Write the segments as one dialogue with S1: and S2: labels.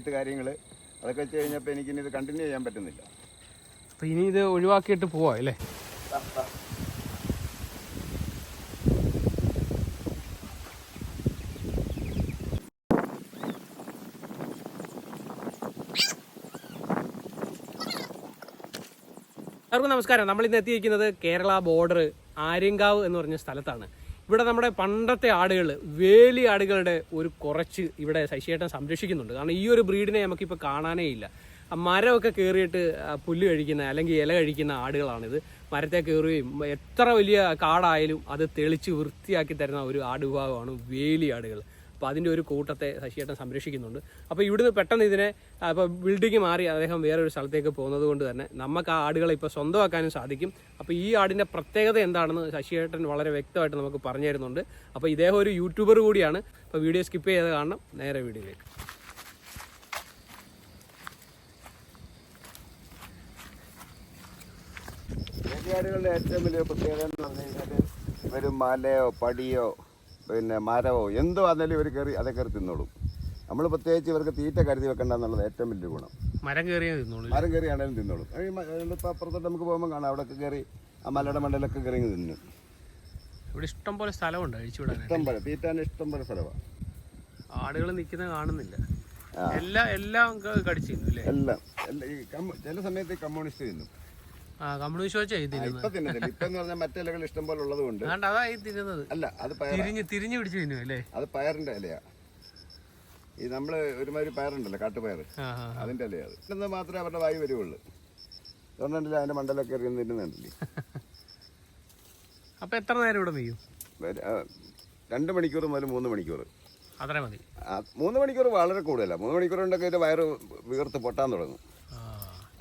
S1: നേരിട്ട് കാര്യങ്ങൾ അതൊക്കെ വെച്ച് കഴിഞ്ഞപ്പോൾ എനിക്കിനി ഇത് കണ്ടിന്യൂ ചെയ്യാൻ പറ്റുന്നില്ല.
S2: അപ്പം ഇനി ഇത് ഒഴിവാക്കിയിട്ട് പോവാ അല്ലേ? നമസ്കാരം. നമ്മൾ ഇന്ന് എത്തിയിരിക്കുന്നത് കേരള ബോർഡർ ആര്യങ്കാവ് എന്ന് പറഞ്ഞ സ്ഥലത്താണ്. ഇവിടെ നമ്മുടെ പണ്ടത്തെ ആടുകൾ വേലി ആടുകളുടെ ഒരു കുറച്ച് ഇവിടെ ശശിയേട്ടൻ സംരക്ഷിക്കുന്നുണ്ട്. കാരണം ഈ ഒരു ബ്രീഡിനെ നമുക്കിപ്പോൾ കാണാനേ ഇല്ല. മരമൊക്കെ കയറിയിട്ട് പുല്ല് കഴിക്കുന്ന അല്ലെങ്കിൽ ഇല കഴിക്കുന്ന ആടുകളാണിത്. മരത്തെ കയറുകയും എത്ര വലിയ കാടായാലും അത് തെളിച്ച് വൃത്തിയാക്കി തരുന്ന ഒരു ആട് വിഭാഗമാണ് വേലി ആടുകൾ. അപ്പോൾ അതിന്റെ ഒരു കൂട്ടത്തെ ശശിയേട്ടൻ സംരക്ഷിക്കുന്നുണ്ട്. അപ്പോൾ ഇവിടുന്ന് പെട്ടെന്ന് ഇതിനെ അപ്പോൾ ബിൽഡിംഗ് മാറി അദ്ദേഹം വേറൊരു സ്ഥലത്തേക്ക് പോകുന്നത് കൊണ്ട് തന്നെ നമുക്ക് ആ ആടുകളെ ഇപ്പോൾ സ്വന്തമാക്കാനും സാധിക്കും. അപ്പോൾ ഈ ആടിന്റെ പ്രത്യേകത എന്താണെന്ന് ശശിയേട്ടൻ വളരെ വ്യക്തമായിട്ട് നമുക്ക് പറഞ്ഞു തരുന്നുണ്ട്. അപ്പോൾ ഇദ്ദേഹം ഒരു യൂട്യൂബർ കൂടിയാണ്. അപ്പോൾ വീഡിയോ സ്കിപ്പ് ചെയ്ത് കാണണം. നേരെ വീഡിയോയിലേക്ക്.
S1: ആടുകളുടെ ഏറ്റവും വലിയ പ്രത്യേകത എന്ന് പറഞ്ഞു കഴിഞ്ഞാൽ ഇവർ മലയോ പടിയോ പിന്നെ മരവോ എന്തോ ആണെങ്കിലും ഇവർ കയറി അതേ കയറി തിന്നോളും. നമ്മൾ പ്രത്യേകിച്ച് ഇവർക്ക് തീറ്റ കരുതി വെക്കണ്ട എന്നുള്ളത് ഏറ്റവും വലിയ ഗുണം.
S2: മരം കയറിയാൽ നിന്നോളൂ
S1: മരം കയറിയാണേലും തിന്നോളും. ഇപ്പോൾ അപ്പുറത്തോട്ട് നമുക്ക് പോകുമ്പോൾ കാണാം അവിടെ കയറി ആ മലയുടെ മണ്ടലൊക്കെ കയറി തിന്നു.
S2: ഇവിടെ ഇഷ്ടം പോലെ സ്ഥലമുണ്ട് അഴിച്ചുവിടാനായിട്ട്
S1: ഇഷ്ടം പോലെ തീറ്റാൻ ഇഷ്ടം പോലെ സ്ഥലമാണ്
S2: ആടുകൾ നിൽക്കുന്നത് കാണുന്നില്ല. എല്ലാം എല്ലാം കടിച്ചു
S1: എല്ലാം. ചില സമയത്ത് കമ്മ്യൂണിസ്റ്റ് തിന്നും.
S2: കമ്മ്യൂണിസ്റ്റ് വെച്ചാ
S1: ആ,
S2: തിന്നുന്നത്.
S1: ഇപ്പൊ തിന്നുന്നില്ല ഇപ്പൊ എന്ന് പറഞ്ഞാൽ മറ്റേ ഇഷ്ടം പോലെ ഉള്ളത് കൊണ്ട്
S2: അതായി തിന്നുന്നത്.
S1: അല്ല അത്
S2: തിരിഞ്ഞ് തിരിഞ്ഞു പിടിച്ച് തിന്നു അല്ലേ?
S1: അത് പയറിന്റെ ഇലയാ. ഈ നമ്മൾ ഒരുമാതിരി പയറുണ്ടല്ലോ കാട്ടുപയർ അതിന്റെ ഇലയാ അത്. മാത്രമേ അവരുടെ വായു വരുവുള്ളൂ. അതുകൊണ്ടല്ലേ അതിന്റെ മണ്ടലൊക്കെ തിന്നുന്നുണ്ടല്ലേ
S2: അപ്പൊ എത്ര നേരം ഇവിടെ
S1: രണ്ട് മണിക്കൂർ മുതൽ മൂന്ന് മണിക്കൂർ.
S2: അത്ര മതി.
S1: മൂന്ന് മണിക്കൂർ വളരെ കൂടുതലാണ് മൂന്ന് മണിക്കൂർ കൊണ്ടൊക്കെ ഇതിന്റെ വയറ് വീർത്ത് പൊട്ടാൻ തുടങ്ങും.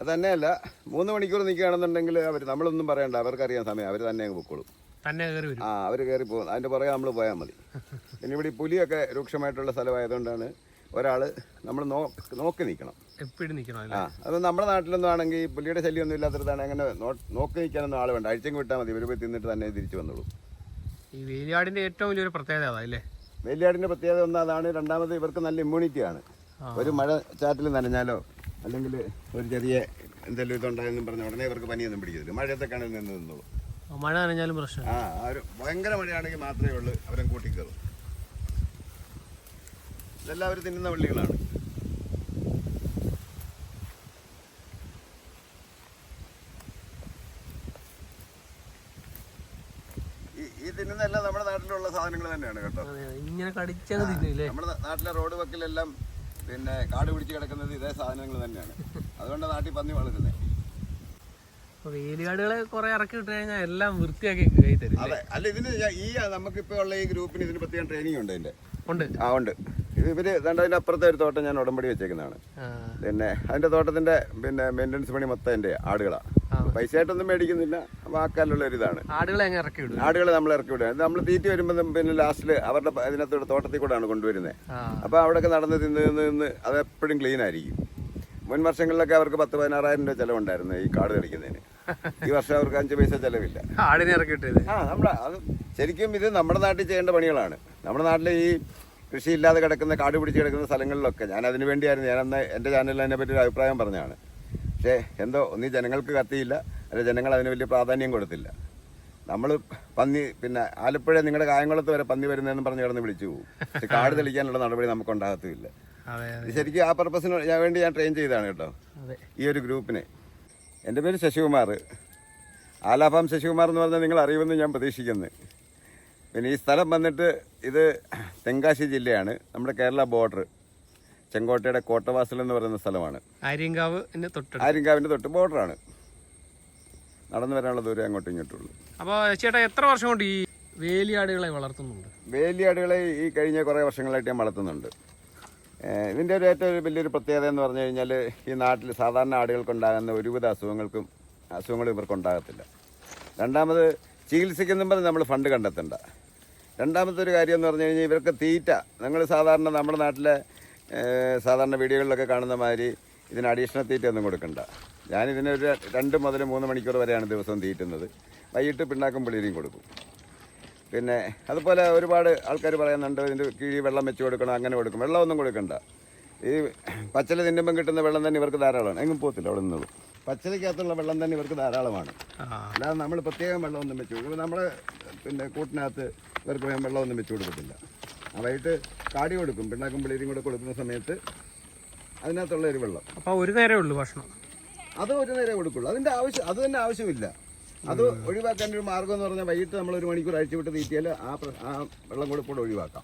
S1: തന്നെയല്ല മൂന്ന് മണിക്കൂർ നിൽക്കുകയാണെന്നുണ്ടെങ്കിൽ അവർ നമ്മളൊന്നും പറയണ്ട അവർക്കറിയാൻ സമയം അവർ തന്നെ അങ്ങ് പൊക്കോളും.
S2: തന്നെ കയറി വരും.
S1: ആ അവർ കയറി പോകും. അതിന്റെ പുറകെ നമ്മൾ പോയാൽ മതി. പിന്നെ ഇവിടെ പുലിയൊക്കെ രൂക്ഷമായിട്ടുള്ള സ്ഥലമായതുകൊണ്ടാണ് ഒരാൾ നമ്മൾ നോക്കി നിൽക്കണം.
S2: എപ്പോഴും നിൽക്കണം
S1: ആ അത് നമ്മുടെ നാട്ടിലൊന്നും ആണെങ്കിൽ പുലിയുടെ ശല്യമൊന്നും ഇല്ലാത്തടത്താണ് അങ്ങനെ നോക്കി നിൽക്കാനൊന്നും ആൾ വേണ്ട. അഴിച്ചെങ്കിൽ വിട്ടാൽ മതി. ഇവർ പോയി തിന്നിട്ട് തന്നെ തിരിച്ചു വന്നോളൂ.
S2: ഈ വേലിയാടിന്റെ ഏറ്റവും വലിയൊരു പ്രത്യേകത അതല്ലേ
S1: വേലിയാടിന്റെ പ്രത്യേകത ഒന്ന് അതാണ് രണ്ടാമത് ഇവർക്ക് നല്ല ഇമ്മ്യൂണിറ്റിയാണ്
S2: ആണ്.
S1: ഒരു മഴ ചാറ്റിൽ നനഞ്ഞാലോ അല്ലെങ്കിൽ ഒരു ചെറിയ എന്തെങ്കിലും ഇതുണ്ടായെന്നും പറഞ്ഞ ഉടനെ ഇവർക്ക് പനിയൊന്നും പിടിക്കത്തില്ല. മഴയത്തൊക്കെ ആണെങ്കിൽ നിന്ന് നിന്നോളൂ
S2: ആ, മഴ നനഞ്ഞാലും പ്രശ്നം
S1: ആ ഒരു ഭയങ്കര മഴയാണെങ്കിൽ മാത്രമേ ഉള്ളൂ. അവരെ കൂട്ടിക്കയറും. ഇതെല്ലാം അവർ തിന്നുന്ന വള്ളികളാണ് ഈ തിന്നുന്നതെല്ലാം നമ്മുടെ നാട്ടിലുള്ള സാധനങ്ങൾ തന്നെയാണ് കേട്ടോ.
S2: ഇങ്ങനെ
S1: നമ്മുടെ നാട്ടിലെ റോഡ് വക്കിലെല്ലാം പിന്നെ കാട് പിടിച്ച് കിടക്കുന്നത് ഇതേ സാധനങ്ങൾ തന്നെയാണ്. അതുകൊണ്ട് നാട്ടിൽ പന്നി വളരുന്നത്
S2: വേലിയാടുകളെ കുറെ ഇറക്കി വിട്ട് കഴിഞ്ഞാൽ എല്ലാം വൃത്തിയാക്കി കൈ തരും
S1: അതെ. അല്ല? ഇതിന് ഈ നമുക്കിപ്പോ ഉള്ള ഈ ഗ്രൂപ്പിന് ഇതിന് പ്രത്യേകം ട്രെയിനിങ് ഉണ്ട് ഇതിന്റെ
S2: ഉണ്ട്.
S1: ആ ഉണ്ട്. ഇവർ അതിന്റെ അപ്പുറത്തെ ഒരു തോട്ടം ഞാൻ ഉടമ്പടി വെച്ചേക്കുന്നതാണ്. പിന്നെ അതിന്റെ തോട്ടത്തിന്റെ പിന്നെ മെയിന്റനൻസ് പണി മൊത്തം എന്റെ ആടുകളാ. പൈസ ആയിട്ടൊന്നും മേടിക്കുന്നില്ല. വാക്കാലുള്ള ഒരു ഇതാണ്.
S2: ആടുകളെ അങ്ങ് ഇറക്കി വിടും.
S1: ആടുകളെ നമ്മൾ ഇറക്കി വിടുക നമ്മൾ തീറ്റി വരുമ്പോൾ പിന്നെ ലാസ്റ്റിൽ അവരുടെ ഇതിനകത്തോട് തോട്ടത്തിൽ കൂടെയാണ് കൊണ്ടുവരുന്നത്
S2: അപ്പൊ
S1: അപ്പോൾ അവിടെയൊക്കെ നടന്ന് തിന്ന് തിന്ന് തിന്ന് അത് എപ്പോഴും ക്ലീൻ ആയിരിക്കും. മുൻ വർഷങ്ങളിലൊക്കെ അവർക്ക് പത്ത് പതിനാറായിരം രൂപ ചിലവുണ്ടായിരുന്നു ഈ കാട് കളിക്കുന്നതിന് ഈ വർഷം അവർക്ക് അഞ്ച് പൈസ ചിലവില്ല.
S2: ആടിനെ ഇറക്കി വിട്ടത്
S1: ആ നമ്മുടെ അത് ശരിക്കും ഇത് നമ്മുടെ നാട്ടിൽ ചെയ്യേണ്ട പണികളാണ്. നമ്മുടെ നാട്ടിലെ ഈ കൃഷി ഇല്ലാതെ കിടക്കുന്ന കാട് പിടിച്ച് കിടക്കുന്ന സ്ഥലങ്ങളിലൊക്കെ ഞാൻ അതിനു വേണ്ടിയായിരുന്നു. ഞാൻ അന്ന് എന്റെ ചാനലിൽ അതിനെ പറ്റി ഒരു അഭിപ്രായം പറഞ്ഞതാണ്. പക്ഷേ എന്തോ ഒന്നീ ജനങ്ങൾക്ക് കത്തിയില്ല. അല്ലെ ജനങ്ങൾ അതിന് വലിയ പ്രാധാന്യം കൊടുത്തില്ല. നമ്മൾ പന്നി പിന്നെ ആലപ്പുഴ നിങ്ങളുടെ കായംകുളത്ത് വരെ പന്നി വരുന്നതെന്ന് പറഞ്ഞ് കിടന്ന് വിളിച്ചു പോകും പക്ഷെ കാട് തെളിക്കാനുള്ള നടപടി നമുക്ക് ഉണ്ടാകത്തുമില്ല.
S2: അതെ
S1: ശരിക്കും ആ പർപ്പസിന് ഞാൻ വേണ്ടി ഞാൻ ട്രെയിൻ ചെയ്താണ് കേട്ടോ. ഈ ഒരു ഗ്രൂപ്പിനെ. എന്റെ പേര് ശശികുമാർ. ആലാഫാം ശശികുമാർ എന്ന് പറഞ്ഞാൽ നിങ്ങൾ അറിയുമെന്ന് ഞാൻ പ്രതീക്ഷിക്കുന്നു. പിന്നെ ഈ സ്ഥലം വന്നിട്ട് ഇത് തെങ്കാശി ജില്ലയാണ്. നമ്മുടെ കേരള ബോർഡർ ചെങ്കോട്ടയുടെ കോട്ടവാസൽ എന്ന് പറയുന്ന സ്ഥലമാണ്.
S2: ആര്യങ്കാവ് തൊട്ടടുത്ത്.
S1: ആര്യങ്കാവിന്റെ തൊട്ട് ബോർഡറാണ്. നടന്നു വരാനുള്ള ദൂരം അങ്ങോട്ടും ഇങ്ങോട്ടുള്ളൂ
S2: അപ്പോൾ ചേട്ടാ എത്ര വർഷം കൊണ്ട് ഈ വേലിയാടുകളെ വളർത്തുന്നുണ്ട്?
S1: വേലിയാടുകളെ ഈ കഴിഞ്ഞ കുറേ വർഷങ്ങളായിട്ട് ഞാൻ വളർത്തുന്നുണ്ട്. ഇതിന്റെ ഇതിന്റെ ഒരു ഏറ്റവും ഒരു വലിയൊരു പ്രത്യേകത എന്ന് പറഞ്ഞു കഴിഞ്ഞാൽ ഈ നാട്ടിൽ സാധാരണ ആടുകൾക്കുണ്ടാകുന്ന ഒരുവിധ അസുഖങ്ങൾക്കും അസുഖങ്ങളും ഇവർക്ക് ഉണ്ടാകത്തില്ല രണ്ടാമത് ചികിത്സിക്കുന്നും പറഞ്ഞ് നമ്മൾ ഫണ്ട് കണ്ടെത്തണ്ട. രണ്ടാമത്തെ ഒരു കാര്യം എന്ന് പറഞ്ഞു കഴിഞ്ഞാൽ ഇവർക്ക് തീറ്റ. നിങ്ങൾ സാധാരണ നമ്മുടെ നാട്ടിലെ സാധാരണ വീഡിയോകളിലൊക്കെ കാണുന്ന മാതിരി ഇതിന് അഡീഷണൽ തീറ്റ ഒന്നും കൊടുക്കണ്ട. ഞാനിതിനൊരു രണ്ട് മുതൽ മൂന്ന് മണിക്കൂർ വരെയാണ് ദിവസം തീറ്റുന്നത്. വൈകിട്ട് പിണ്ണാക്കും പിള്ളീരും കൊടുക്കും. പിന്നെ അതുപോലെ ഒരുപാട് ആൾക്കാർ പറയുന്നുണ്ട് ഇതിന്റെ കീഴിൽ വെള്ളം വെച്ച് കൊടുക്കണം അങ്ങനെ കൊടുക്കും. വെള്ളമൊന്നും കൊടുക്കണ്ട. ഈ പച്ചല തിന്നുമ്പം കിട്ടുന്ന വെള്ളം തന്നെ ഇവർക്ക് ധാരാളമാണ്. എങ്ങും പോകത്തില്ല അവിടെ നിന്നത് പച്ചലയ്ക്കകത്തുള്ള വെള്ളം തന്നെ ഇവർക്ക് ധാരാളമാണ്. അല്ലാതെ നമ്മൾ പ്രത്യേകം വെള്ളമൊന്നും വെച്ച് കൊടുക്കും നമ്മൾ പിന്നെ കൂട്ടിനകത്ത് ഇവർക്ക് വെള്ളമൊന്നും വെച്ച് കൊടുക്കത്തില്ല. ആ വൈകിട്ട് കാടി കൊടുക്കും. പിണ്ണാക്കും പിള്ളേരും കൂടെ കൊടുക്കുന്ന സമയത്ത് അതിനകത്തുള്ള ഒരു വെള്ളം.
S2: അപ്പോൾ ഒരു നേരമേ ഉള്ളൂ ഭക്ഷണം.
S1: അത് ഒരു നേരം കൊടുക്കുള്ളൂ. അതിന്റെ ആവശ്യം അത് തന്നെ ആവശ്യമില്ല. അത് ഒഴിവാക്കാൻ ഒരു മാർഗം എന്ന് പറഞ്ഞാൽ വൈകിട്ട് നമ്മൾ ഒരു മണിക്കൂർ അഴിച്ചു വിട്ട് തീറ്റിയാൽ ആ ആ വെള്ളം കൊടുക്കൂടെ ഒഴിവാക്കാം.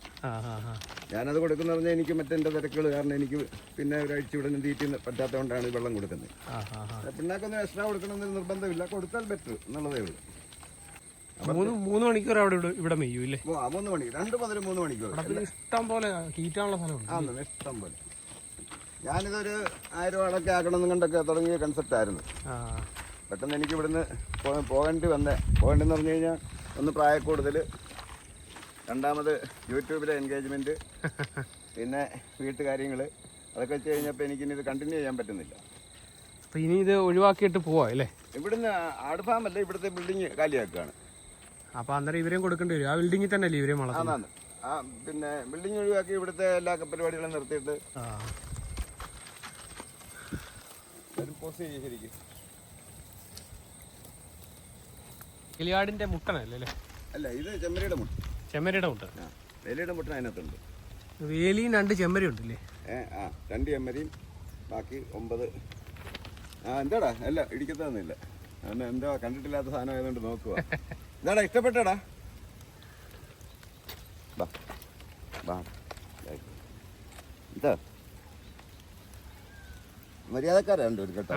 S1: ഞാനത് കൊടുക്കുന്ന പറഞ്ഞാൽ എനിക്ക് മറ്റെന്റെ തിരക്കുകൾ കാരണം എനിക്ക് പിന്നെ ഒരു അഴിച്ചു വിടുന്ന തീറ്റി പറ്റാത്തതുകൊണ്ടാണ് ഈ വെള്ളം കൊടുക്കുന്നത്. പിണ്ണാക്കൊന്നും എക്സ്ട്രാ കൊടുക്കണമെന്നൊരു നിർബന്ധമില്ല. കൊടുത്താൽ ബെറ്റർ എന്നുള്ളതേ ഉള്ളൂ.
S2: മൂന്ന് മൂന്ന് മണിക്കൂർ അവിടെ ഇവിടെ ഇവിടെ മെയ്യൂ ഇല്ലേ?
S1: മൂന്ന് മണി രണ്ട് മുതൽ മൂന്ന് മണിക്കൂർ
S2: ഇഷ്ടം പോലെ തീറ്റാനുള്ള സ്ഥലമുണ്ട്.
S1: ഇഷ്ടം പോലെ. ഞാനിതൊരു ആയിരം അടക്കെ ആക്കണമെന്ന് കണ്ടൊക്കെ തുടങ്ങിയ കൺസെപ്റ്റ് ആയിരുന്നു. പെട്ടെന്ന് എനിക്ക് ഇവിടുന്ന് പോകേണ്ടി വന്നേ. പോകേണ്ടെന്ന് പറഞ്ഞു കഴിഞ്ഞാൽ ഒന്ന് പ്രായക്കൂടുതൽ രണ്ടാമത് യൂട്യൂബിലെ എൻഗേജ്മെന്റ് പിന്നെ വീട്ടുകാര്യങ്ങൾ അതൊക്കെ വെച്ച് കഴിഞ്ഞപ്പോൾ എനിക്കിനി ഇത് കണ്ടിന്യൂ ചെയ്യാൻ പറ്റുന്നില്ല.
S2: അപ്പോൾ ഇനി ഇത് ഒഴിവാക്കിയിട്ട് പോവാ അല്ലേ?
S1: ഇവിടുന്ന് ആട് ഫാമല്ല ഇവിടുത്തെ ബിൽഡിങ് കാലിയാക്കുകയാണ്
S2: അപ്പോൾ അന്നേരം ഇവരെയും കൊടുക്കേണ്ടി വരും. ആ ബിൽഡിങ്ങിൽ തന്നെ അല്ലേ ഇവരെയും വളർത്തുന്നത്?
S1: ആ പിന്നെ ബിൽഡിംഗ് ഒഴിവാക്കി ഇവിടുത്തെ എല്ലാ പരിപാടികളും നിർത്തിയിട്ട്
S2: കിളിയാടിന്റെ മുട്ടനല്ലേ അല്ലേ?
S1: അല്ല ഇത് ചെമ്മരിയുടെ മുട്ട.
S2: ചെമ്മരിയുടെ മുട്ട.
S1: വേലിയുടെ മുട്ട അതിനകത്തുണ്ട്.
S2: വേലിയും രണ്ട് ചെമ്മരി ഉണ്ടല്ലേ?
S1: ഏ ആ രണ്ട് ചെമ്മരിയും ബാക്കി ഒമ്പത്. ആ എന്താടാ? അല്ല ഇടിക്കത്തൊന്നുമില്ല അവനെ എന്തോ കണ്ടിട്ടില്ലാത്ത സാധനം ആയതുകൊണ്ട് നോക്കുക എന്താടാ ഇഷ്ടപ്പെട്ടടാ. എന്താ മര്യാദക്കാരുണ്ട് ഒരു കേട്ടോ.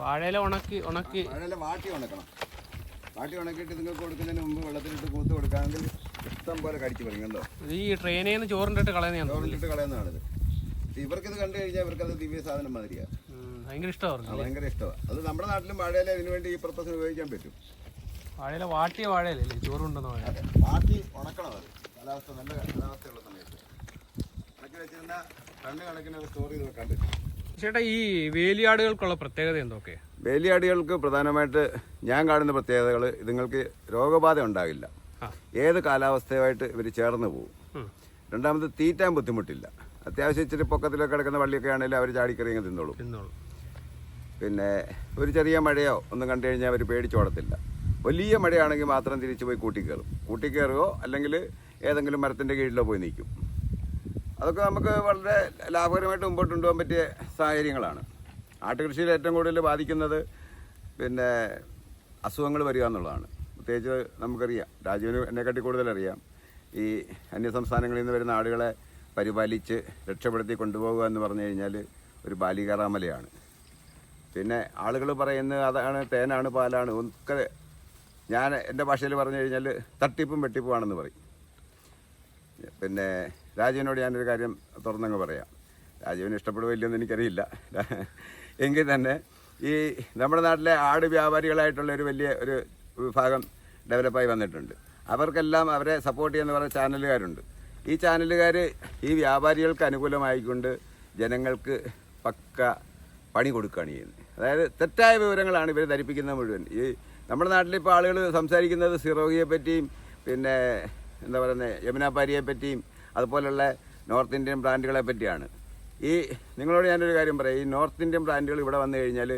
S2: വാഴയില ഉണക്കി ഉണക്കി.
S1: വാഴയില വാട്ടി ഉണക്കണം. വാട്ടി ഉണക്കിയിട്ട് നിങ്ങൾക്ക് കൊടുക്കുന്നതിന് മുമ്പ് വെള്ളത്തിലിട്ട് കൂത്ത് കൊടുക്കാമെങ്കിൽ ഇഷ്ടം പോലെ കടിച്ചു പറയും കണ്ടോ?
S2: ഈ ട്രെയിനിൽ നിന്ന് ചോറിന്റെ കളയുന്നതാണ്
S1: ചോറിലിട്ട് കളയുന്നതാണിത്. ഇത് കണ്ടു കഴിഞ്ഞാൽ ഇവർക്കത് ദിവ്യ സാധനം മാതിരിയാണ്
S2: ഭയങ്കര
S1: ഇഷ്ടമാണ് ഭയങ്കര ഇഷ്ടമാണ് അത് നമ്മുടെ നാട്ടിലും വാഴയില ഇതിനു വേണ്ടി ഈ പർപ്പസിന് ഉപയോഗിക്കാൻ പറ്റും.
S2: വാഴയില വാട്ടിയ വാഴയിലല്ലേ ചോറ് കൊണ്ടുവന്ന വാഴ
S1: അതെ വാട്ടി ഉണക്കണം അത്. കാലാവസ്ഥ നല്ല കാലാവസ്ഥയുള്ള സമയത്ത്. ഉണക്കി വെച്ചിരുന്ന രണ്ട് കണക്കിന് സ്റ്റോർ ചെയ്ത് വെക്കാൻ പറ്റും
S2: ചേട്ടാ ഈ വേലിയാടുകൾക്കുള്ള പ്രത്യേകത എന്തൊക്കെ?
S1: വേലിയാടുകൾക്ക് പ്രധാനമായിട്ട് ഞാൻ കാണുന്ന പ്രത്യേകതകൾ ഇതുങ്ങൾക്ക് രോഗബാധ ഉണ്ടാകില്ല. ഏത് കാലാവസ്ഥയുമായിട്ട് ഇവർ ചേർന്ന് പോകും. രണ്ടാമത് തീറ്റാൻ ബുദ്ധിമുട്ടില്ല. അത്യാവശ്യം ഇച്ചിരി പൊക്കത്തിലൊക്കെ കിടക്കുന്ന വള്ളിയൊക്കെ ആണെങ്കിലും അവർ ചാടിക്കറിയങ്ങ് തിന്നോളും.
S2: തിന്നോളൂ.
S1: പിന്നെ ഒരു ചെറിയ മഴയോ ഒന്നും കണ്ടു കഴിഞ്ഞാൽ അവർ പേടിച്ചോടത്തില്ല. വലിയ മഴയാണെങ്കിൽ മാത്രം തിരിച്ചു പോയി കൂട്ടിക്കയറും കൂട്ടിക്കയറുകയോ അല്ലെങ്കിൽ ഏതെങ്കിലും മരത്തിന്റെ കീഴിലോ പോയി നിൽക്കും. അതൊക്കെ നമുക്ക് വളരെ ലാഭകരമായിട്ട് മുമ്പോട്ട് കൊണ്ടുപോകാൻ പറ്റിയ സാഹചര്യങ്ങളാണ്. ആട്ടുകൃഷിയിൽ ഏറ്റവും കൂടുതൽ ബാധിക്കുന്നത് പിന്നെ അസുഖങ്ങൾ വരിക എന്നുള്ളതാണ്. പ്രത്യേകിച്ച് നമുക്കറിയാം രാജുവിന് എന്നെക്കാട്ടി കൂടുതലറിയാം ഈ അന്യസംസ്ഥാനങ്ങളിൽ നിന്ന് വരുന്ന ആടുകളെ പരിപാലിച്ച് രക്ഷപ്പെടുത്തി കൊണ്ടുപോകുക എന്ന് പറഞ്ഞു കഴിഞ്ഞാൽ ഒരു ബാലികാറാമലയാണ്. പിന്നെ ആളുകൾ പറയുന്നത് അതാണ് തേനാണ് പാലാണ് ഒക്കെ ഞാൻ എന്റെ ഭാഷയിൽ പറഞ്ഞു കഴിഞ്ഞാൽ തട്ടിപ്പും വെട്ടിപ്പുമാണെന്ന് പറയും. പിന്നെ രാജുവിനോട് ഞാനൊരു കാര്യം തുറന്നങ്ങ് പറയാം. രാജുവിന് ഇഷ്ടപ്പെടുകയില്ലെന്ന് എനിക്കറിയില്ല. എങ്കിൽ തന്നെ ഈ നമ്മുടെ നാട്ടിലെ ആട് വ്യാപാരികളായിട്ടുള്ള ഒരു വലിയ ഒരു വിഭാഗം ഡെവലപ്പായി വന്നിട്ടുണ്ട്. അവർക്കെല്ലാം അവരെ സപ്പോർട്ട് ചെയ്യുന്ന കുറേ ചാനലുകാരുണ്ട്. ഈ ചാനലുകാർ ഈ വ്യാപാരികൾക്ക് അനുകൂലമായിക്കൊണ്ട് ജനങ്ങൾക്ക് പക്ക പണി കൊടുക്കുകയാണ് ചെയ്യുന്നത്. അതായത് തെറ്റായ വിവരങ്ങളാണ് ഇവർ ധരിപ്പിക്കുന്നത് മുഴുവൻ. ഈ നമ്മുടെ നാട്ടിലിപ്പോൾ ആളുകൾ സംസാരിക്കുന്നത് സിറോഗിയെ പറ്റിയും പിന്നെ എന്താ പറയുന്നത് യമുനാപ്പാരിയെ പറ്റിയും അതുപോലുള്ള നോർത്ത് ഇന്ത്യൻ ബ്രാൻഡുകളെ പറ്റിയാണ്. ഈ നിങ്ങളോട് ഞാനൊരു കാര്യം പറയാം. ഈ നോർത്ത് ഇന്ത്യൻ ബ്രാൻഡുകൾ ഇവിടെ വന്നു കഴിഞ്ഞാൽ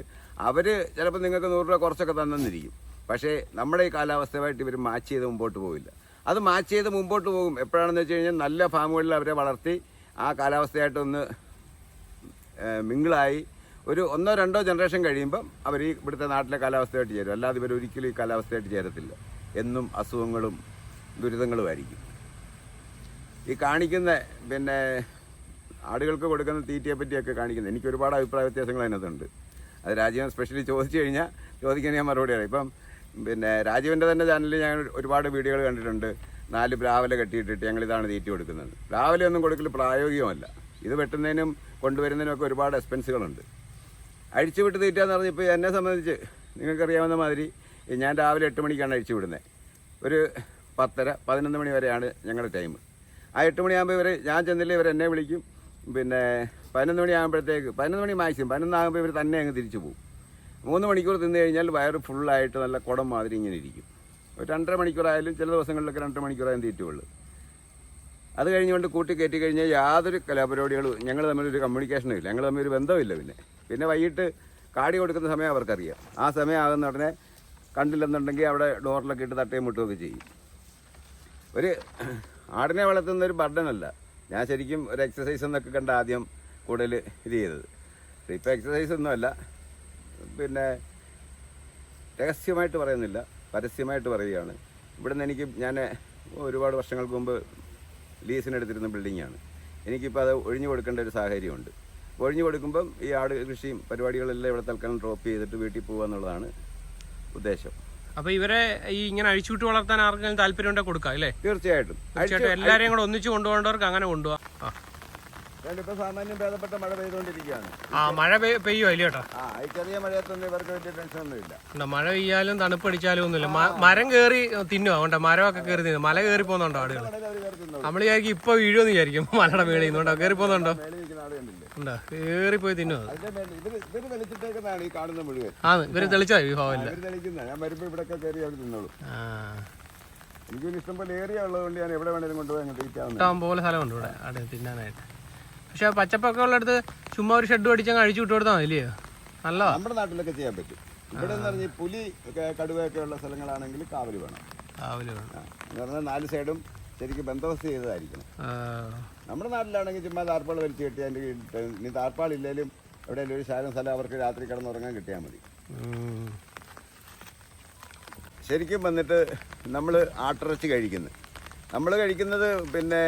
S1: അവർ ചിലപ്പോൾ നിങ്ങൾക്ക് നൂറ് രൂപ കുറച്ചൊക്കെ തന്നെന്നിരിക്കും. പക്ഷേ നമ്മുടെ ഈ കാലാവസ്ഥയുമായിട്ട് ഇവർ മാച്ച് ചെയ്ത് മുമ്പോട്ട് പോവില്ല. അത് മാച്ച് ചെയ്ത് മുമ്പോട്ട് പോകും. എപ്പോഴാണെന്ന് വെച്ച് കഴിഞ്ഞാൽ നല്ല ഫാമുകളിൽ അവരെ വളർത്തി ആ കാലാവസ്ഥയായിട്ടൊന്ന് മിങ്കിളായി ഒരു ഒന്നോ രണ്ടോ ജനറേഷൻ കഴിയുമ്പം അവർ ഈ ഇവിടുത്തെ നാട്ടിലെ കാലാവസ്ഥയായിട്ട് ചേരും. അല്ലാതെ ഇവർ ഒരിക്കലും ഈ കാലാവസ്ഥയായിട്ട് ചേരത്തില്ല. എന്നും അസുഖങ്ങളും ദുരിതങ്ങളുമായിരിക്കും ഈ കാണിക്കുന്ന പിന്നെ ആടുകൾക്ക് കൊടുക്കുന്ന തീറ്റയെ പറ്റിയൊക്കെ കാണിക്കുന്നത്. എനിക്ക് ഒരുപാട് അഭിപ്രായ വ്യത്യാസങ്ങൾ അതിനകത്തുണ്ട്. അത് രാജീവൻ സ്പെഷ്യലി ചോദിച്ചു കഴിഞ്ഞാൽ ചോദിക്കാൻ ഞാൻ മറുപടി പറയാം. ഇപ്പം പിന്നെ രാജീവന്റെ തന്നെ ചാനലിൽ ഞാൻ ഒരുപാട് വീഡിയോകൾ കണ്ടിട്ടുണ്ട്. നാല് പ്ലാവല കെട്ടിയിട്ടിട്ട് ഞങ്ങൾ ഇതാണ് തീറ്റ കൊടുക്കുന്നത്. ബ്രാവല ഒന്നും കൊടുക്കൽ പ്രായോഗികമല്ല. ഇത് വെട്ടുന്നതിനും കൊണ്ടുവരുന്നതിനും ഒക്കെ ഒരുപാട് എക്സ്പെൻസുകളുണ്ട് അഴിച്ചു വിട്ട് തീറ്റ എന്ന് പറഞ്ഞാൽ ഇപ്പോൾ എന്നെ സംബന്ധിച്ച് നിങ്ങൾക്കറിയാവുന്ന മാതിരി ഞാൻ രാവിലെ എട്ട് മണിക്കാണ് അഴിച്ചു വിടുന്നത്. ഒരു പത്തര പതിനൊന്ന് മണി വരെയാണ് ഞങ്ങളുടെ ടൈം ആ എട്ട് മണിയാകുമ്പോൾ ഇവർ ഞാൻ ചെന്നില്ല ഇവർ എന്നെ വിളിക്കും. പിന്നെ പതിനൊന്ന് മണിയാകുമ്പോഴത്തേക്ക് പതിനൊന്ന് മണി മാക്സിമം. പതിനൊന്നാകുമ്പോൾ ഇവർ തന്നെ അങ്ങ് തിരിച്ചു പോകും. മൂന്ന് മണിക്കൂർ തിന്നു കഴിഞ്ഞാൽ വയറ് ഫുള്ളായിട്ട് നല്ല കുടം മാതിരി ഇങ്ങനെ ഇരിക്കും. ഒരു രണ്ടര മണിക്കൂറായാലും ചില ദിവസങ്ങളിലൊക്കെ രണ്ടര മണിക്കൂറായാലും തീറ്റുള്ളൂ അത് കഴിഞ്ഞുകൊണ്ട് കൂട്ടി കയറ്റി കഴിഞ്ഞാൽ യാതൊരു കലാപരിപാടികളും ഞങ്ങൾ തമ്മിലൊരു കമ്മ്യൂണിക്കേഷനും ഇല്ല. ഞങ്ങൾ തമ്മിൽ ഒരു ബന്ധമില്ല പിന്നെ. പിന്നെ വൈകിട്ട് കാടി കൊടുക്കുന്ന സമയം അവർക്കറിയാം. ആ സമയം ആകുന്ന ഉടനെ കണ്ടില്ലെന്നുണ്ടെങ്കിൽ അവിടെ ഡോറിലൊക്കെ ഇട്ട് തട്ടുകയും മുട്ടുകയൊക്കെ ചെയ്യും. ഒരു ആടിനെ വളർത്തുന്ന ഒരു ബർഡനല്ല ഞാൻ ശരിക്കും ഒരു എക്സസൈസ് എന്നൊക്കെ കണ്ട് ആദ്യം കൂടുതൽ ഇത് ചെയ്തത്. ഇപ്പോൾ എക്സസൈസ് ഒന്നുമല്ല പിന്നെ രഹസ്യമായിട്ട് പറയുന്നില്ല. പരസ്യമായിട്ട് പറയുകയാണ്. ഇവിടെ നിന്ന് എനിക്ക് ഞാൻ ഒരുപാട് വർഷങ്ങൾക്ക് മുമ്പ് ലീസിനെടുത്തിരുന്ന ബിൽഡിങ്ങാണ് എനിക്കിപ്പോൾ അത് ഒഴിഞ്ഞു കൊടുക്കേണ്ട ഒരു സാഹചര്യമുണ്ട്. ഒഴിഞ്ഞു കൊടുക്കുമ്പം ഈ ആട് കൃഷിയും പരിപാടികളെല്ലാം ഇവിടെ തൽക്കാലം ഡ്രോപ്പ് ചെയ്തിട്ട് വീട്ടിൽ പോകുക എന്നുള്ളതാണ് ഉദ്ദേശം.
S2: അപ്പൊ ഇവരെ ഈ ഇങ്ങനെ അഴിച്ചുവിട്ട് വളർത്താൻ ആർക്കെങ്കിലും താല്പര്യം ഉണ്ടെങ്കിൽ കൊടുക്കാം അല്ലേ?
S1: തീർച്ചയായിട്ടും.
S2: തീർച്ചയായിട്ടും എല്ലാരെയും കൂടെ ഒന്നിച്ച് കൊണ്ടുപോകേണ്ടവർക്ക് അങ്ങനെ കൊണ്ടുപോകാം
S1: സാമാന്യം ഭേദപ്പെട്ട മഴ പെയ്തുകൊണ്ടിരിക്കുകയാണ്.
S2: ആ മഴ
S1: ആ ഈ ചെറിയ മഴയത്തൊന്നും ഇവർക്ക് വലിയ
S2: ഉണ്ടോ, മഴ പെയ്യാലും തണുപ്പടിച്ചാലും ഒന്നുമില്ല. മരം കേറി തിന്നുക അതുകൊണ്ട് മരമൊക്കെ കേറി തിന്നു മല കേറി പോകുന്നുണ്ടോ ആടുകൾ നമ്മൾ വിചാരിക്കും ഇപ്പൊ വീഴുമെന്ന് വിചാരിക്കും. മലയുടെ മേളിൽ നിന്നുണ്ടോ കയറി പോകുന്നുണ്ടോ? ഉണ്ടോ? കയറി പോയി തിന്നുക
S1: അതിന്റെ മേളിൽ ഇവർ ഇവർ ഈ കാണുന്ന മുഴുവൻ.
S2: ആ ഇവർ തെളിച്ചാ വിഭവമില്ല
S1: അവർ തെളിക്കുന്ന ഞാൻ കയറി തിന്നോളും. എനിക്ക് പിന്നെ ഇഷ്ടം പോലെ ഏരിയ ഉള്ളതുകൊണ്ട് ഞാൻ എവിടെ വേണേലും കൊണ്ടുപോയി അങ്ങ് തീറ്റാവുന്നത്
S2: പോലെ സ്ഥലമുണ്ട് ഇവിടെ. അവിടെ തിന്നാനായിട്ട്. പക്ഷെ ആ പച്ചപ്പൊക്കെ ഉള്ളിടത്ത് ചുമ്മാ ഒരു ഷെഡ് അടിച്ചങ്ങ് അഴിച്ചു വിട്ട് കൊടുത്താൽ മതി നല്ലതാ.
S1: നമ്മുടെ നാട്ടിലൊക്കെ ചെയ്യാൻ പറ്റും. ഇവിടെ എന്ന് പറഞ്ഞാൽ പുലി ഒക്കെ കടുവയൊക്കെ ഉള്ള സ്ഥലങ്ങളാണെങ്കിൽ കാവൽ വേണം.
S2: കാവൽ വേണം.
S1: ആ, എന്ന് പറഞ്ഞാൽ നാല് സൈഡും ശരിക്കും ബന്ധവസ്ഥ ചെയ്തതായിരിക്കണം. നമ്മുടെ നാട്ടിലാണെങ്കിൽ ചുമ്മാ താർപ്പാൾ വലിച്ചു കെട്ടി അതിന്റെ ഇനി താർപ്പാൾ ഇല്ലെങ്കിലും എവിടെയെങ്കിലും ഒരു ശാലം സ്ഥലം അവർക്ക് രാത്രി കിടന്നുറങ്ങാൻ കിട്ടിയാൽ മതി. ശരിക്കും വന്നിട്ട് നമ്മൾ ആട്ടിറച്ചി കഴിക്കുന്നത് നമ്മൾ കഴിക്കുന്നത് പിന്നെ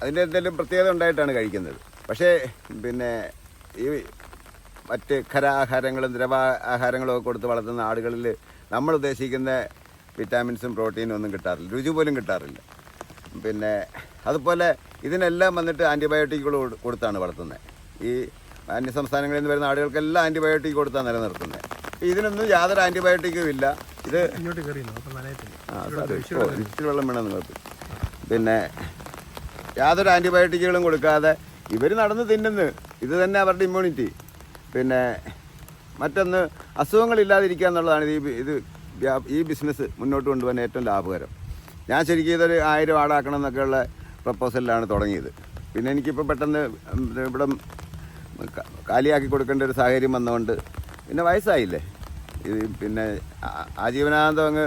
S1: അതിന്റെ എന്തെങ്കിലും പ്രത്യേകത ഉണ്ടായിട്ടാണ് കഴിക്കുന്നത്. പക്ഷേ പിന്നെ ഈ മറ്റ് ഖരാഹാരങ്ങളും ദ്രവ ആഹാരങ്ങളും ഒക്കെ കൊടുത്ത് വളർത്തുന്ന ആടുകളിൽ നമ്മൾ ഉദ്ദേശിക്കുന്ന വിറ്റാമിൻസും പ്രോട്ടീനും ഒന്നും കിട്ടാറില്ല. രുചി പോലും കിട്ടാറില്ല. പിന്നെ അതുപോലെ ഇതിനെല്ലാം വന്നിട്ട് ആന്റിബയോട്ടിക്കുകൾ കൊടുത്താണ് വളർത്തുന്നത് ഈ അന്യ സംസ്ഥാനങ്ങളിൽ നിന്ന് വരുന്ന ആടുകൾക്കെല്ലാം ആന്റിബയോട്ടിക് കൊടുത്താണ് നിലനിർത്തുന്നത് ഇതിനൊന്നും യാതൊരു ആന്റിബയോട്ടിക്കും ഇല്ല. ഇത് ആ. ഇച്ചിരി വെള്ളം വേണം നിങ്ങൾക്ക് പിന്നെ യാതൊരു ആന്റിബയോട്ടിക്കുകളും കൊടുക്കാതെ ഇവർ നടന്ന് തിന്നുന്നു. ഇത് തന്നെ അവരുടെ ഇമ്മ്യൂണിറ്റി പിന്നെ മറ്റൊന്ന് അസുഖങ്ങളില്ലാതിരിക്കുക എന്നുള്ളതാണ് ഈ ഇത് ഈ ബിസിനസ് മുന്നോട്ട് കൊണ്ടുപോകാൻ ഏറ്റവും ലാഭകരം. ഞാൻ ശരിക്കും ഇതൊരു ആയിരം ആടാക്കണം എന്നൊക്കെയുള്ള പ്രപ്പോസലിലാണ് തുടങ്ങിയത്. പിന്നെ എനിക്കിപ്പോൾ പെട്ടെന്ന് ഇവിടം കാലിയാക്കി കൊടുക്കേണ്ട ഒരു സാഹചര്യം വന്നതുകൊണ്ട് പിന്നെ വയസ്സായില്ലേ? ഇത് പിന്നെ ആജീവനാന്തം അങ്ങ്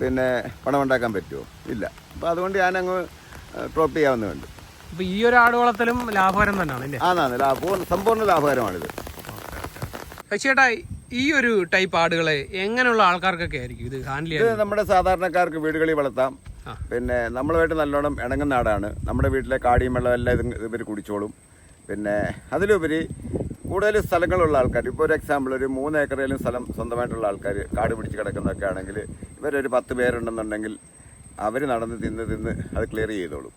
S1: പിന്നെ പണമുണ്ടാക്കാൻ പറ്റുമോ ഇല്ല. അപ്പോൾ അതുകൊണ്ട് ഞാനങ്ങ് ഡ്രോപ്പ് ചെയ്യാവുന്നതുണ്ട്
S2: അപ്പോൾ ഈ ഒരു ആട് വളർത്തലും ലാഭകരം തന്നെയാണ്
S1: ആന്നാന്ന് ലാഭം സമ്പൂർണ ലാഭകരമാണിത്.
S2: ചേട്ടാ ഈ ഒരു ടൈപ്പ് ആടുകളെ എങ്ങനെയുള്ള ആൾക്കാർക്കൊക്കെ ആയിരിക്കും ഇത് ഹാൻഡിൽ
S1: ഇത് നമ്മുടെ സാധാരണക്കാർക്ക് വീടുകളിൽ വളർത്താം. പിന്നെ നമ്മളുമായിട്ട് നല്ലോണം ഇണങ്ങുന്ന നാടാണ് നമ്മുടെ വീട്ടിലെ കാടിയും വെള്ളം എല്ലാം ഇത് ഇവർ കുടിച്ചോളും. പിന്നെ അതിലുപരി കൂടുതൽ സ്ഥലങ്ങളുള്ള ആൾക്കാർ ഇപ്പോൾ ഒരു എക്സാമ്പിൾ ഒരു മൂന്ന് ഏക്കറിലും സ്ഥലം സ്വന്തമായിട്ടുള്ള ആൾക്കാർ കാട് പിടിച്ച് കിടക്കുന്നതൊക്കെ ആണെങ്കിൽ ഇവരൊരു പത്ത് പേരുണ്ടെന്നുണ്ടെങ്കിൽ അവർ നടന്ന് തിന്ന് തിന്ന് അത് ക്ലിയർ ചെയ്തോളും.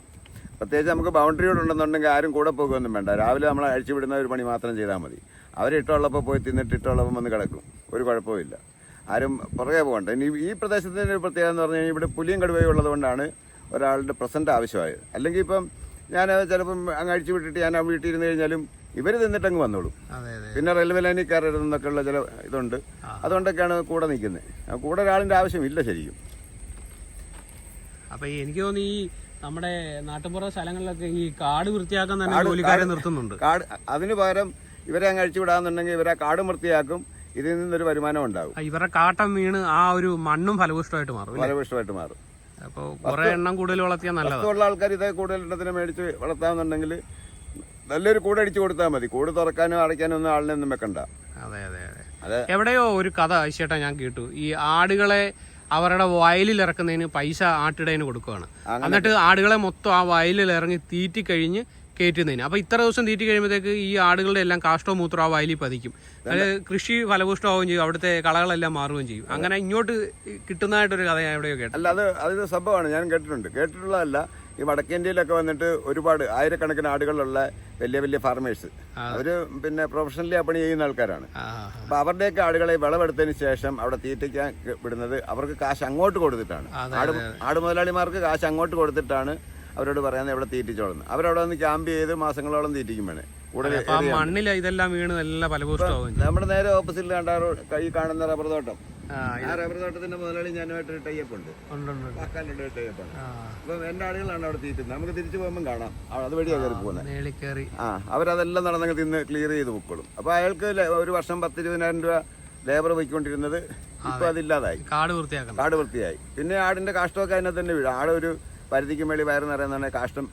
S1: പ്രത്യേകിച്ച് നമുക്ക് ബൗണ്ടറിയോട് ഉണ്ടെന്നുണ്ടെങ്കിൽ ആരും കൂടെ പോകുമൊന്നും വേണ്ട. രാവിലെ നമ്മൾ അഴിച്ചുവിടുന്ന ഒരു പണി മാത്രം ചെയ്താൽ മതി. അവർ ഇട്ടുള്ളപ്പോൾ പോയി തിന്നിട്ട് ഇട്ടുള്ളപ്പം വന്ന് കിടക്കും. ഒരു കുഴപ്പമില്ല ആരും പുറകെ പോകണ്ട. ഇനി ഈ പ്രദേശത്തിന്റെ ഒരു പ്രത്യേകത എന്ന് പറഞ്ഞു കഴിഞ്ഞാൽ ഇവിടെ പുലിയും കടുവയും ഉള്ളതുകൊണ്ടാണ് ഒരാളുടെ പ്രസന്റ് ആവശ്യമായത്. അല്ലെങ്കിൽ ഇപ്പം ഞാൻ ചിലപ്പം അങ്ങ് അഴിച്ചു വിട്ടിട്ട് ഞാൻ വീട്ടിൽ ഇരുന്ന് കഴിഞ്ഞാലും ഇവർ തിന്നിട്ടങ്ങ് വന്നോളും.
S2: അതെ അതെ.
S1: പിന്നെ റെയിൽവേ ലൈനിൽ കയറരുതെന്നൊക്കെ ഉള്ള ചില ഇതുണ്ട്. അതുകൊണ്ടൊക്കെയാണ് കൂടെ നിൽക്കുന്നത്. കൂടെ ഒരാളിന്റെ ആവശ്യമില്ല ശരിക്കും.
S2: അപ്പം എനിക്ക് തോന്നുന്നു ഈ നമ്മുടെ നാട്ടുപുറ സ്ഥലങ്ങളിലൊക്കെ ഈ കാട് വൃത്തിയാക്കാൻ തന്നെ ജോലിക്കാരെ നിർത്തുന്നുണ്ട്.
S1: കാട് അതിന് പകരം ഇവരെ അങ്ങ് അഴിച്ചു വിടാന്നുണ്ടെങ്കിൽ ഇവരെ കാട് വൃത്തിയാക്കും. ഇതിൽ നിന്നൊരു വരുമാനം ഉണ്ടാവും
S2: ഇവരുടെ കാട്ടം വീണ് ആ ഒരു മണ്ണും ഫലഭൂഷ്ടമായിട്ട് മാറും
S1: ഫലപുഷ്ടമായിട്ട് മാറും.
S2: അപ്പോൾ കുറെ എണ്ണം കൂടുതൽ വളർത്തിയാൽ നല്ലതാണ്
S1: ആൾക്കാർ ഇതേ കൂടുതൽ എണ്ണത്തിന് മേടിച്ച് വളർത്താമെന്നുണ്ടെങ്കിൽ നല്ലൊരു കൂട് അടിച്ചു കൊടുത്താൽ മതി. കൂട് തുറക്കാനോ അടയ്ക്കാനോ ഒന്നും ആളിനെ ഒന്നും വെക്കണ്ട.
S2: അതെ അതെ അതെ. എവിടെയോ ഒരു കഥ ചേട്ടാ ഞാൻ കേട്ടു. ഈ ആടുകളെ അവരുടെ വയലിൽ ഇറക്കുന്നതിന് പൈസ ആട്ടിടയന് കൊടുക്കുകയാണ് എന്നിട്ട് ആടുകളെ മൊത്തം ആ വയലിൽ ഇറങ്ങി തീറ്റി കഴിഞ്ഞ് കയറ്റുന്നതിന് അപ്പൊ ഇത്ര ദിവസം തീറ്റി കഴിയുമ്പോഴത്തേക്ക് ഈ ആടുകളുടെ എല്ലാം കാഷ്ടവും മൂത്രവും ആ വയലിൽ പതിക്കും. അതായത് കൃഷി ഫലഭൂഷ്ടമാവുകയും ചെയ്യും അവിടുത്തെ കളകളെല്ലാം മാറുകയും ചെയ്യും. അങ്ങനെ ഇങ്ങോട്ട് കിട്ടുന്നതായിട്ടൊരു കഥ ഞാൻ എവിടെയോ കേട്ടു.
S1: അല്ല അത് അതൊരു സംഭവമാണ് ഞാൻ കേട്ടിട്ടുണ്ട്. കേട്ടിട്ടുള്ളതല്ല ഈ വടക്കേന്ത്യയിലൊക്കെ വന്നിട്ട് ഒരുപാട് ആയിരക്കണക്കിന് ആടുകളുള്ള വലിയ വലിയ ഫാർമേഴ്സ് അവർ പിന്നെ പ്രൊഫഷണലി പണി ചെയ്യുന്ന ആൾക്കാരാണ്. അപ്പൊ അവരുടെയൊക്കെ ആടുകളെ വിളവെടുത്തതിന് ശേഷം അവിടെ തീറ്റയ്ക്കാൻ വിടുന്നത് അവർക്ക് കാശ് അങ്ങോട്ട് കൊടുത്തിട്ടാണ്. ആട് ആട് മുതലാളിമാർക്ക് കാശ് അങ്ങോട്ട് കൊടുത്തിട്ടാണ് അവരോട് പറയാൻ എവിടെ തീറ്റിച്ചോളുന്നു. അവരവിടെ വന്ന് ക്യാമ്പ് ചെയ്ത് മാസങ്ങളോളം തീറ്റിക്കും വേണേ.
S2: മണ്ണിൽ ഇതെല്ലാം വീണ് എല്ലാം ഫലഭൂഷ്ടമാവും
S1: നമ്മുടെ നേരെ ഓപ്പോസിറ്റിൽ കണ്ട കൈ കാണുന്ന റബ്ബർ തോട്ടം.
S2: ആ
S1: റബ്ബർ തോട്ടത്തിന്റെ മുതലാളി ഞാനുമായിട്ട്
S2: ടൈപ്പുണ്ട്
S1: അപ്പം എന്റെ ആളുകളാണ് അവിടെ തീറ്റുന്നത്. നമുക്ക് തിരിച്ചു പോകുമ്പോൾ കാണാം. അത് വഴിയാ കയറി പോകുന്നത് ആ അവരതെല്ലാം നടന്നങ്ങ് തിന്ന് ക്ലിയർ ചെയ്ത് പൊക്കോളും. അപ്പൊ അയാൾക്ക് ഒരു വർഷം പത്ത് ഇരുപതിനായിരം രൂപ ലേബർ പോയിക്കൊണ്ടിരുന്നത് ഇപ്പൊ അതില്ലാതായി.
S2: കാട് വൃത്തിയാക്കണം
S1: കാട് വൃത്തിയായി പിന്നെ ആടിന്റെ കാഷ്ടമൊക്കെ അതിനെ തന്നെ വീഴും. ആട് പരിധിക്ക് മേളി വയറ് നിറയുന്ന കാഷ്ടം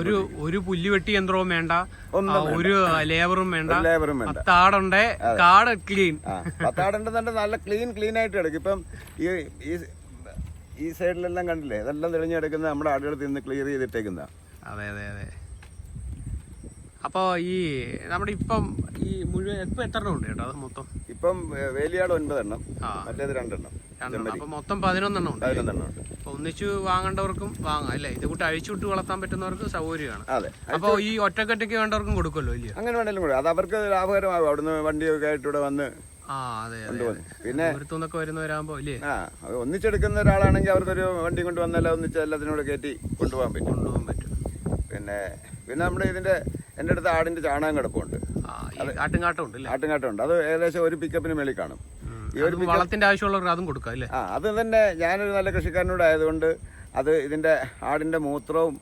S2: ഒരു ഒരു പുല്ലുവെട്ടി യന്ത്രവും വേണ്ട. ഒരു ലേബറും വേണ്ട.
S1: ലേബറും വേണ്ട.
S2: താടുണ്ടേ. കാട് ക്ലീൻ.
S1: പത്താടുണ്ടെന്നുണ്ട് നല്ല ക്ലീൻ ക്ലീൻ ആയിട്ട് എടുക്കും. ഇപ്പം ഈ ഈ ഈ സൈഡിലെല്ലാം കണ്ടില്ലേ? ഇതെല്ലാം തെളിഞ്ഞെടുക്കുന്ന നമ്മുടെ ആടുകൾ തിന്ന് ക്ലിയർ ചെയ്തിട്ടേക്കുന്ന
S2: അതെ അതെ അതെ. അപ്പോൾ ഈ നമ്മുടെ ഇപ്പം ഈ മുഴുവൻ ഇപ്പം എത്ര എണ്ണം ഉണ്ട് കേട്ടോ അത് മൊത്തം?
S1: ഇപ്പം വേലിയാട് ഒൻപതെണ്ണം. മറ്റേത് രണ്ടെണ്ണം.
S2: രണ്ടെണ്ണം. അപ്പം മൊത്തം പതിനൊന്നെണ്ണം ഉണ്ട്.
S1: പതിനൊന്നെണ്ണം ഉണ്ട്.
S2: ഒന്നിച്ചു വാങ്ങേണ്ടവർക്കും വാങ്ങാം. അല്ലേ? ഇത് കൂട്ടി അഴിച്ചുവിട്ട് വളർത്താൻ പറ്റുന്നവർക്ക് സൗകര്യമാണ്.
S1: അതെ.
S2: അപ്പോൾ ഈ ഒറ്റക്കൊറ്റയ്ക്ക് വേണ്ടവർക്കും കൊടുക്കല്ലോ ഇല്ലയോ?
S1: അങ്ങനെ വേണമെങ്കിലും കൂടെ അത് അവർക്ക് ലാഭകരമാകും. അവിടുന്ന് വണ്ടിയൊക്കെ ആയിട്ട് ഇവിടെ വന്ന്
S2: ആ അതെ അതെ
S1: പിന്നെ
S2: ഇല്ലേ?
S1: ആ ഒന്നിച്ചെടുക്കുന്ന ഒരാളാണെങ്കിൽ അവർക്കൊരു വണ്ടി കൊണ്ടുവന്നാലും ഒന്നിച്ച് എല്ലാത്തിനും കൂടെ കയറ്റി കൊണ്ടുപോകാൻ പറ്റും.
S2: കൊണ്ടുപോകാൻ പറ്റും.
S1: പിന്നെ പിന്നെ നമ്മുടെ ഇതിന്റെ എന്റെ അടുത്ത് ആടിന്റെ ചാണകം കിടപ്പുണ്ട്.
S2: ആ ഈ ആട്ടുംകാട്ടം ഉണ്ട്
S1: അത് ഏകദേശം ഒരു പിക്കപ്പിന് മേളിൽ കാണും.
S2: വളത്തിന്റെ ആവശ്യമുള്ളവർക്ക് അതും കൊടുക്കാം അല്ലേ?
S1: ആ അത് തന്നെ ഞാനൊരു നല്ല കൃഷിക്കാരനോട് ആയതുകൊണ്ട് അത് ഇതിന്റെ ആടിന്റെ മൂത്രവും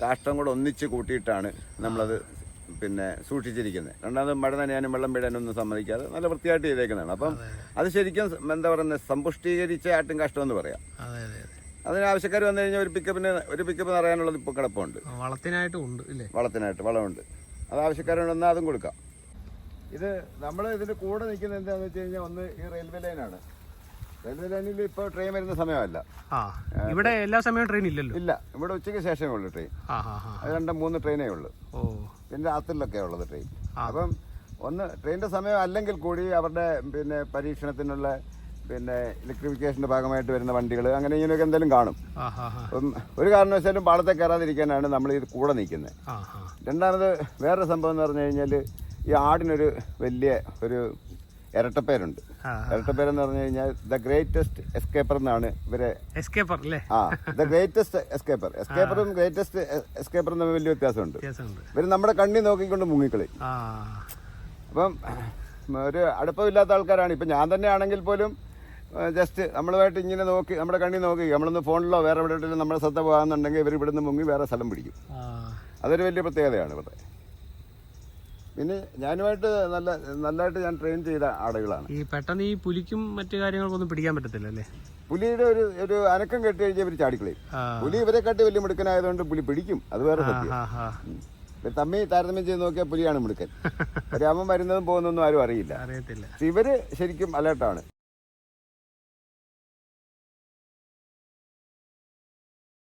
S1: കാഷ്ടവും കൂടെ ഒന്നിച്ച് കൂട്ടിയിട്ടാണ് നമ്മളത് പിന്നെ സൂക്ഷിച്ചിരിക്കുന്നത് രണ്ടാമത് മഴ നനയാനും വെള്ളം വീഴാനൊന്നും സമ്മതിക്കാതെ നല്ല വൃത്തിയായിട്ട് ചെയ്തേക്കുന്നതാണ്. അപ്പം അത് ശരിക്കും എന്താ പറയുന്നത് സമ്പുഷ്ടീകരിച്ച ആട്ടും കാഷ്ടം എന്ന് പറയാം.
S2: അതെ അതെ അതെ.
S1: അതിന് ആവശ്യക്കാർ വന്നു കഴിഞ്ഞാൽ ഒരു പിക്കപ്പിന് ഒരു പിക്കപ്പ് നിറയാനുള്ളത് ഇപ്പോൾ കിടപ്പുണ്ട്.
S2: വളത്തിനായിട്ട് ഉണ്ട്
S1: വളത്തിനായിട്ട് വളമുണ്ട് അത് ആവശ്യക്കാരുണ്ടെന്നാൽ അതും കൊടുക്കാം. ഇത് നമ്മൾ ഇതിന്റെ കൂടെ നിൽക്കുന്നത് എന്താണെന്ന് വെച്ച് കഴിഞ്ഞാൽ ഒന്ന് ഈ റെയിൽവേ ലൈനാണ്. റെയിൽവേ ലൈനിൽ ഇപ്പോൾ ട്രെയിൻ വരുന്ന സമയമല്ല.
S2: ഇവിടെ എല്ലാ സമയവും ട്രെയിൻ ഇല്ലല്ലോ?
S1: ഇല്ല ഇവിടെ ഉച്ചയ്ക്ക് ശേഷമേ ഉള്ളൂ ട്രെയിൻ രണ്ടും മൂന്ന് ട്രെയിനേ ഉള്ളൂ. പിന്നെ രാത്രിയിലൊക്കെ ഉള്ളത് ട്രെയിൻ. അപ്പം ഒന്ന് ട്രെയിനിന്റെ സമയം അല്ലെങ്കിൽ കൂടി അവരുടെ പിന്നെ പരീക്ഷണത്തിനുള്ള പിന്നെ ഇലക്ട്രിഫിക്കേഷന്റെ ഭാഗമായിട്ട് വരുന്ന വണ്ടികൾ അങ്ങനെ ഇങ്ങനെയൊക്കെ എന്തെങ്കിലും കാണും. അപ്പം ഒരു കാരണവശാലും പാളത്തെ കയറാതിരിക്കാനാണ് നമ്മൾ ഇത് കൂടെ നിൽക്കുന്നത് രണ്ടാമത് വേറൊരു സംഭവം എന്ന് പറഞ്ഞു കഴിഞ്ഞാൽ ഈ ആടിനൊരു വലിയ ഒരു ഇരട്ടപ്പേരുണ്ട്. ഇരട്ടപ്പേരെന്ന് പറഞ്ഞു കഴിഞ്ഞാൽ ദ ഗ്രേറ്റസ്റ്റ് എസ്കേപ്പർ എന്നാണ് ഇവരെ
S2: എസ്കേപ്പർ അല്ലേ?
S1: ആ ദ ഗ്രേറ്റസ്റ്റ് എസ്കേപ്പർ എസ്കേപ്പറും ഗ്രേറ്റസ്റ്റ് എസ്കേപ്പറും തമ്മിൽ വലിയ വ്യത്യാസമുണ്ട്.
S2: ഇവർ
S1: ഇവർ നമ്മുടെ കണ്ണി നോക്കിക്കൊണ്ട് മുങ്ങിക്കളി അപ്പം ഒരു അടുപ്പമില്ലാത്ത ആൾക്കാരാണ്. ഇപ്പം ഞാൻ തന്നെ ആണെങ്കിൽ പോലും ജസ്റ്റ് നമ്മളുമായിട്ട് ഇങ്ങനെ നോക്കി നമ്മുടെ കണ്ണി നോക്കി നമ്മളൊന്ന് ഫോണിലോ വേറെ എവിടെയെങ്കിലും നമ്മുടെ ശ്രദ്ധ പോകാമെന്നുണ്ടെങ്കിൽ ഇവർ ഇവിടുന്ന് മുങ്ങി വേറെ സ്ഥലം പിടിക്കും. അതൊരു വലിയ പ്രത്യേകതയാണ് ഇവരുടെ പിന്നെ ഞാനുമായിട്ട് നല്ല നല്ലതായിട്ട് ഞാൻ ട്രെയിൻ ചെയ്ത ആടുകളാണ്.
S2: ഈ പെട്ടെന്ന് ഈ പുലിക്കും മറ്റു കാര്യങ്ങൾക്കൊന്നും പിടിക്കാൻ പറ്റത്തില്ല അല്ലേ?
S1: പുലിയുടെ ഒരു ഒരു അനക്കം കെട്ടി കഴിഞ്ഞാൽ ഇവർ ചാടിക്കളയും. പുലി ഇവരെ കാട്ടി വലിയ മിടുക്കനായതുകൊണ്ട് പുലി പിടിക്കും. അത് വേറെ സത്യം. തമ്മി താരതമ്യം ചെയ്ത് നോക്കിയാൽ പുലിയാണ് മിടുക്കൻ. രാമൻ വരുന്നതും പോകുന്നതൊന്നും ആരും അറിയില്ല. ഇവർ ശരിക്കും അലേർട്ടാണ്.